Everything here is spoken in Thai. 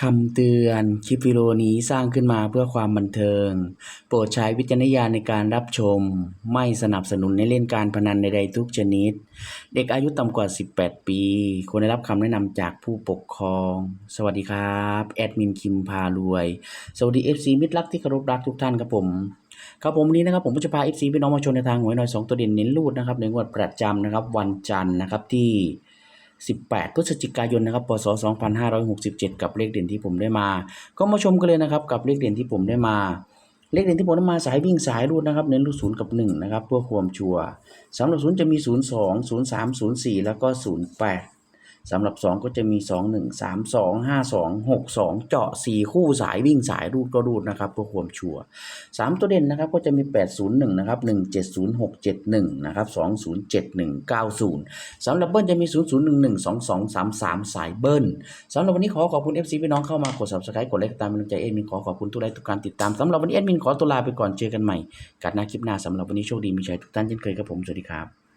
คำเตือนคลิปวิดีโอนี้สร้างขึ้นมาเพื่อความบันเทิง โปรดใช้วิจารณญาณในการรับชม ไม่สนับสนุนในเล่นการพนันใดๆทุกชนิด เด็กอายุต่ำกว่า 18 ปี ควรได้รับคำแนะนำจากผู้ปกครอง สวัสดีครับ แอดมินคิมพารวย สวัสดี FC มิตรรักที่เคารพรักทุกท่านครับผม ครับผมวันนี้นะครับผมก็จะพา FC พี่น้องมาชมในทางหวยหน่อย 2 ตัวเด่นเน้นรูดนะครับในงวดประจำนะครับวันจันทร์นะครับที่ 18 พฤศจิกายนนะครับพศ2567 กับเลขเด่นที่ผมได้มา ก็มาชมกันเลยนะครับกับเลขเด่นที่ผมได้มา เลขเด่นที่ผมได้มาสายวิ่งสายรูดนะครับเน้นรูดศูนย์กับ1นะครับเพื่อความชัวร์สำหรับศูนย์จะมี 02 03 04 แล้วก็ 08 สำหรับ 2 ก็จะมี 21 32 52 62 เจาะ 4 คู่สายวิ่งสายรูดก็รูดนะครับเพื่อความชัวร์3ตัวเด่นนะครับก็จะมี 801 นะครับ 170671 นะครับ 207190 สำหรับเบิ้ลจะมี 00112233 สายเบิ้ลสำหรับวันนี้ขอขอบคุณ FC พี่น้องเข้ามากด Subscribe กดไลค์ตามกำลังใจเอ็ดมินขอขอบคุณทุกไลค์ทุกการติดตามสำหรับวันนี้เอ็ดมินขอตัวลาไปก่อนเจอกันใหม่กัดหน้าคลิปหน้าสำหรับวันนี้โชคดีมีชัยทุกท่านเช่นเคยครับผมสวัสดีครับ